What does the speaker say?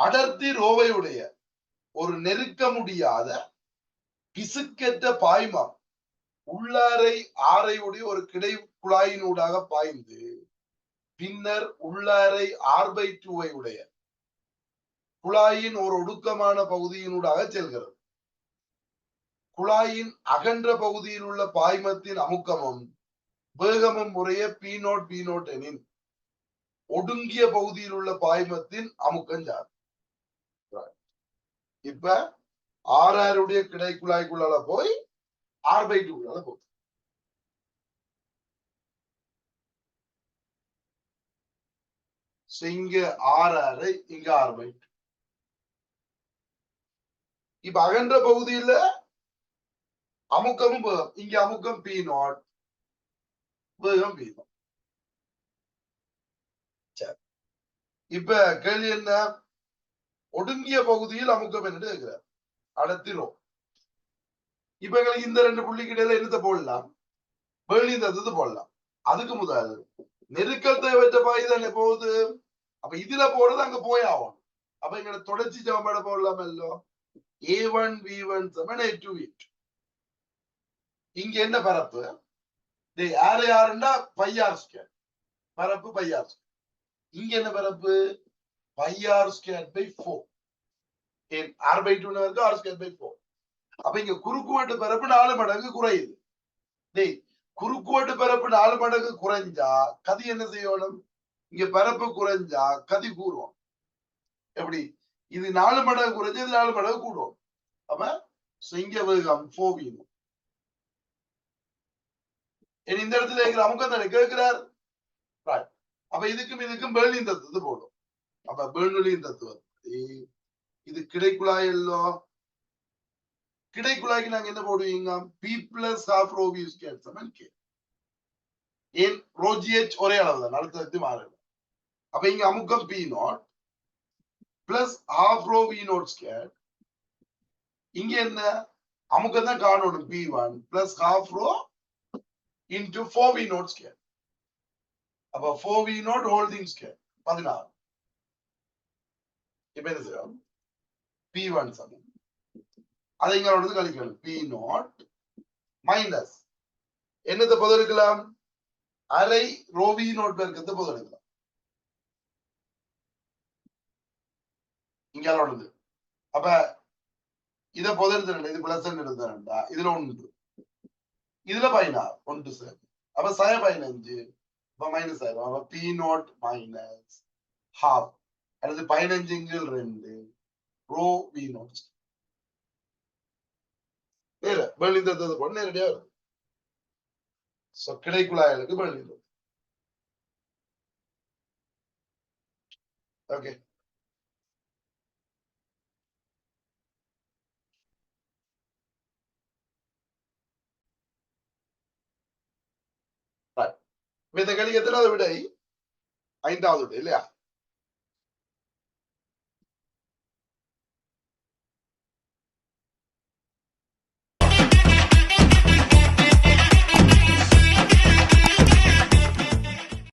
அடர்த்தி ரோவையுடைய ஒரு நெருக்க முடியாத பிசுக்கற்ற பாய்மம் உள்ளாரை ஆரையுடைய ஒரு கிடை குழாயினூடாக பாய்ந்து பின்னர் உள்ளாரை ஆர்பை டூவையுடைய உடைய குழாயின் ஒரு ஒடுக்கமான பகுதியினூடாக செல்கிறது. குழாயின் அகன்ற பகுதியில் உள்ள பாய்மத்தின் அமுக்கமும் வேகமும் முறைய பி நோட் பி நோட் எனின் ஒடுங்கிய பகுதியில் உள்ள பாய்மத்தின் அமுக்கம் சார் இப்ப ஆறாருடைய கிடை குழாய்க்குள்ளால போய் ஆர் பை டூக்குள்ளால போகுது. இங்க ஆர் ஆறு இங்க ஆர் பை டூ இப்ப அகன்ற பகுதியில அமுக்கமும் இங்க அமுக்கம் பி நாட் வேகம் பி நாட் இப்ப கேள்வி என்ன? ஒடுங்கிய பகுதியில் அமுக்கம் என்று கேட்கிறார். அடத்திலும் இப்ப எங்களுக்கு இந்த ரெண்டு புள்ளிக்கு இடையில என்னத்தை போடலாம்? வேலி தந்தது போடலாம். அதுக்கு முதல் நெருக்கல் தேவையற்ற பாய் தானே போகுது? அப்ப இதுல போறது அங்க போய் ஆகும் அப்ப எங்களை தொடர்ச்சி சமன்பாட போடலாம் இல்லோ A one V one seven A two eight இங்க என்ன பரப்பு? டேய் யாரு பையார் ஸ்கேர் பரப்பு பையார் ஸ்கேர் இங்க என்ன பரப்பு? Pi r square by four. ஏன் ஆர் பை டூ இருக்கு ஆர் ஸ்கேர் பை ஃபோர். அப்ப இங்க குறுக்குவெட்டு பிறப்பு நாலு மடங்கு குறையுது. டேய் குறுக்குவெட்டு பிறப்பு நாலு மடங்கு குறைஞ்சா கதி என்ன செய்யணும்? இங்க பிறப்பு குறைஞ்சா கதி கூறுவோம் எப்படி? இது நாலு மடங்கு குறைஞ்சு இது நாலு மடங்கு கூடும். அப்ப சிங்க வேகம் போவீனும் இந்த இடத்துல இருக்கிற அமுக்கம் தானே கேட்கிறார் அப்ப இதுக்கும் இதுக்கும் பேர்லின் தத்துவத்து போடும். அப்ப பேர்னொலியின் தத்துவம். இது கிடைக்குழாய் எல்லோ கிடைக்குழாய்க்கு நாங்க என்ன போடுவீங்க? P plus half rho K ஏன்? ரோ ஒரே அளவு தான் அடுத்தடுத்து மாறல. அப்ப இங்க அமுக்கம் P naught plus half rho V naught square இங்க என்ன? அமுக்கம் தான் காணணும் P one plus half rho into four V naught square அப்ப four V naught holding square பதினாறு. இப்ப என்ன செய்யணும் பி ஒன் சமம் அதை இங்க வந்து கழிக்கணும். பி நாட் மைனஸ் என்னத்தை பொது எடுக்கலாம்? அரை ரோவி நோட் பெருக்கத்தை பொதெடுக்கலாம் இங்க உள்ளது அப்ப இத பொதெடுத்து இது பிளஸ் எடுத்தா இதுல ஒன்று. இதுல பதினாறு. ஒன்று சார். அப்ப சய பதினஞ்சு. அப்ப மைனஸ் ஆயிரும். அப்ப பி நாட் மைனஸ் ஹாஃப் அல்லது பதினஞ்சுங்கள் ரெண்டு. ரோ வி நோட் நேர வெளி தந்தது போல நேரடியா வருது சோ கிடைக்குழாயலுக்கு வெளி ஓகே இந்த கணிக்கு எத்தனாவது விடை? ஐந்தாவது விடை இல்லையா?